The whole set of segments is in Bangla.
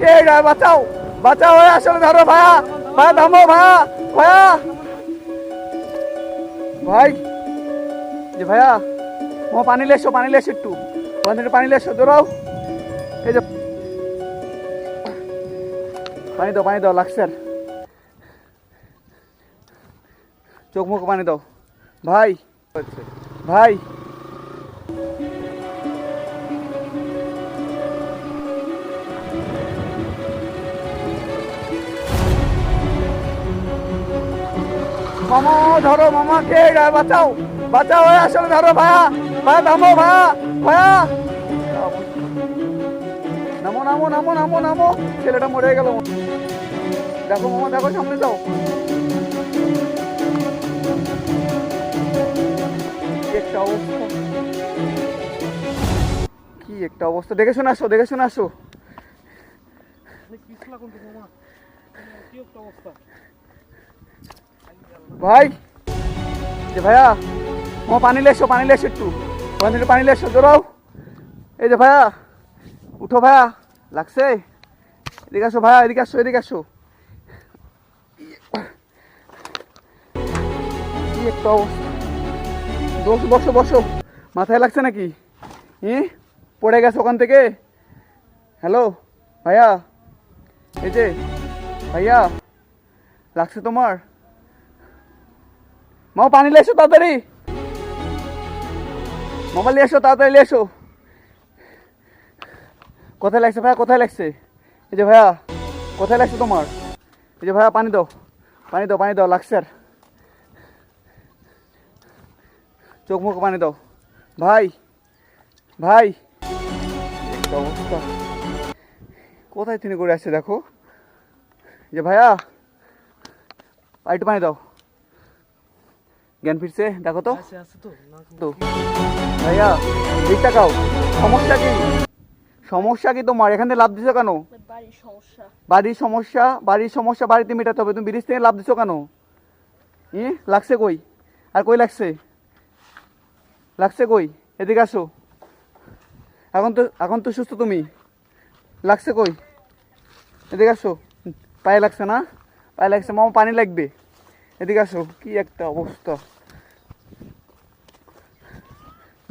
বাঁচাও বাঁচাও ওই আসলে ধরো ভাইয়া ভাইয়া থামো ভাইয়া ভাইয়া ভাই যে ভাইয়া ও পানি লেসো পানি লেসো একটু পানি পানি লেসো দৌড়াও এই যে, পানি দাও পানি দাও, লাগছে। চোখ মুখ পানি দাও। ভাই ভাই মামা ধরো মামা কে বাঁচাও। বাঁচাও ওই আসলে ধরো ভাইয়া ভাইয়া থামো ভাইয়া ভাইয়া নামো নামো নামো নামো নামো। ছেলেটা মরে গেল। দেখো মামা, দেখো সামনে যাও। একটা অবস্থা। কি একটা অবস্থা। দেখে শুনে আসো, দেখে শুনে আসো। ভাই যে ভাইয়া, ও পানি লেসো পানি লেসো একটু। পানি পানি লেসো দৌড়াও এই যে ভাইয়া, উঠো ভাইয়া, লাগছে? এদিকে আসো ভাইয়া, এদিকে আসো এদিকে আসো। একটা অবস্থা। দোষ বসো বসো। মাথায় লাগছে নাকি? ই পড়ে গেছে ওখান থেকে? হ্যালো, ভাইয়া। এই যে, ভাইয়া, লাগছে তোমার? মামা, পানি এসো তাড়াতাড়ি। নিয়ে এসো, তাড়াতাড়ি এসো। কোথায় লাগছে ভাইয়া? কোথায় লাগছে? এই যে ভাইয়া, কোথায় লাগছে তোমার? এই যে ভাইয়া, পানি দাও। পানি দাও পানি দাও, লাগছে আর। চোখ মুখ পানি দাও। ভাই ভাই। অবস্থা? কোথায় তিনি করে আসছে দেখো? যে ভাইয়া, একটু পানি দাও। জ্ঞান ফিরছে দেখো তো। তো ভাইয়া ঠিক টাকাও সমস্যা কি? সমস্যা কি তোমার? এখান থেকে লাভ দিছো কেন? বাড়ির সমস্যা। বাড়ির সমস্যা বাড়িতে মেটাতে হবে। তুমি ব্রিজ থেকে লাভ দিছো কেন? ই লাগছে কই? আর কই লাগছে? লাগছে কই? এদিকে আসো। এখন তো এখন তো সুস্থ তুমি। লাগছে কই? এদিকে আসো। পায়ে লাগছে না? পায়ে লাগছে। মামা পানি লাগবে। এদিকে আসো কি একটা অবস্থা।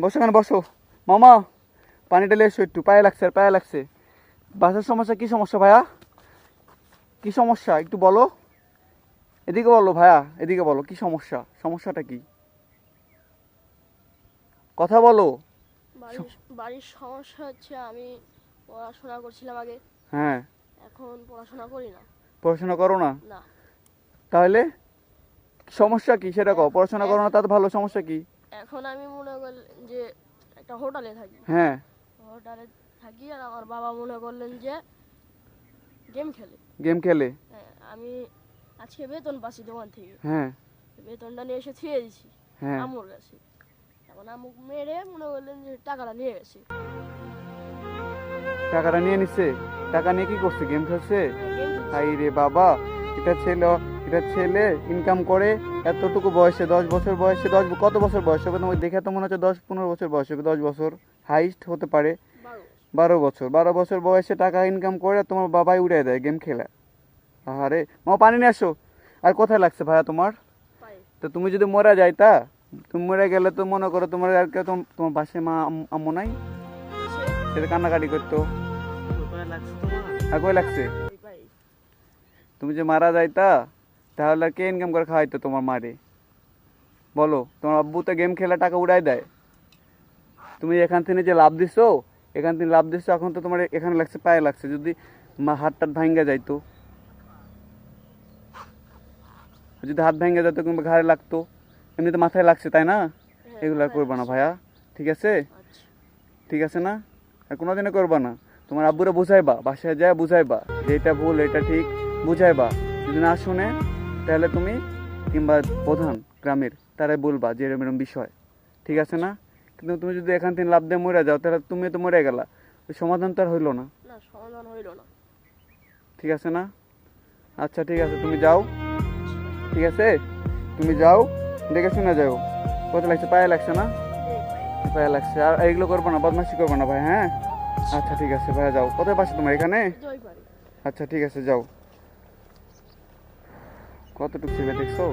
বসো কেন বসো। মামা পানিটা লে এসো একটু পায়ে লাগছে আর পায়ে লাগছে। বাসের সমস্যা কি সমস্যা ভাইয়া? কি সমস্যা একটু বলো। এদিকে বলো ভাইয়া এদিকে বলো কি সমস্যা? সমস্যাটা কি? কথা বলো। বাড়ির বাড়ির সমস্যা হচ্ছে আমি পড়াশোনা করছিলাম আগে। হ্যাঁ। এখন পড়াশোনা করি না। পড়াশোনা করো না? না। তাহলে? সমস্যা কি? সেটা কও পড়াশোনা করো না তাতে ভালো সমস্যা কি? এখন আমি মনে করলেন যে একটা হোটেলে থাকি। হ্যাঁ। হোটেলে থাকি আর আমার বাবা মনে করলেন যে গেম খেলে। গেম খেলে? হ্যাঁ, আমি আজকে বেতন পাচ্ছি দোকান থেকে। হ্যাঁ। বেতনটা নিয়ে এসে থুয়ে দিছি। হ্যাঁ। আমুর কাছে। এখন আমুক মেরে মনে করলেন যে টাকাটা নিয়ে গেছে। টাকাটা নিয়ে নিচ্ছে টাকা নিয়ে কি করছে? গেম খেলছে? গেম হাই রে বাবা এটা ছেলে এটা ছেলে ইনকাম করে এতটুকু বয়সে দশ বছর বয়সে দশ কত বছর বয়স হবে? তোমাকে দেখে তো মনে হচ্ছে দশ পনেরো বছর বয়স হবে। দশ বছর হাইস্ট হতে পারে। বারো। বছর। বারো বছর বয়সে টাকা ইনকাম করে তোমার বাবাই উড়ে দেয় গেম খেলা। আরে মা পানি নিয়ে আসো। আর কোথায় লাগছে ভাইয়া তোমার? পাই তো তুমি যদি মরে যাইতা তুমি মরে গেলে তো মনে করো তোমার আর কেউ তোম- তোমার পাশে মা আম- আম্মু নাই। সেটা কান্নাকাটি করতো। আর কই লাগছে? তুমি যে মারা যাইতা তাহলে কে ইনকাম করে খাওয়াইতো তোমার মারে বলো তোমার আব্বু তো গেম খেলা টাকা উড়াই দেয়। তুমি এখান থেকে যে লাভ দিছো এখান থেকে লাভ দিছো এখন তো তোমার এখানে লাগছে পায়ে লাগছে। যদি মা হাত টাত ভাঙ্গা যাইতো যদি হাত ভাঙ্গা যেত কিংবা ঘাড়ে লাগতো এমনিতে মাথায় লাগছে তাই না? এগুলো আর করবা না ভাইয়া ঠিক আছে? আচ্ছা। ঠিক আছে না? আর কোনোদিনও করবা না। তোমার আব্বুরা বুঝাইবা বাসায় যায় বুঝাইবা যে এটা ভুল এটা ঠিক বুঝাইবা। যদি না শুনে তাহলে তুমি কিংবা প্রধান গ্রামের তারাই বলবা যে এরম এরম বিষয়। ঠিক আছে না? কিন্তু তুমি যদি এখান থেকে লাভ দিয়ে মরে যাও তাহলে তুমি তো মরে গেলা। ওই সমাধান তো আর হইল না। সমাধান হইল না। ঠিক আছে না? আচ্ছা ঠিক আছে তুমি যাও। ঠিক আছে? তুমি যাও দেখে শুনে যাও। কত লাগছে? পায়ে লাগছে না? পায়ে লাগছে। আর এইগুলো করব না বদমাশি করব না ভাই হ্যাঁ? আচ্ছা। ঠিক আছে ভাই যাও। কোথায় পাশে তোমার এখানে? আচ্ছা ঠিক আছে যাও। কতটুকু ছেলে দেখছো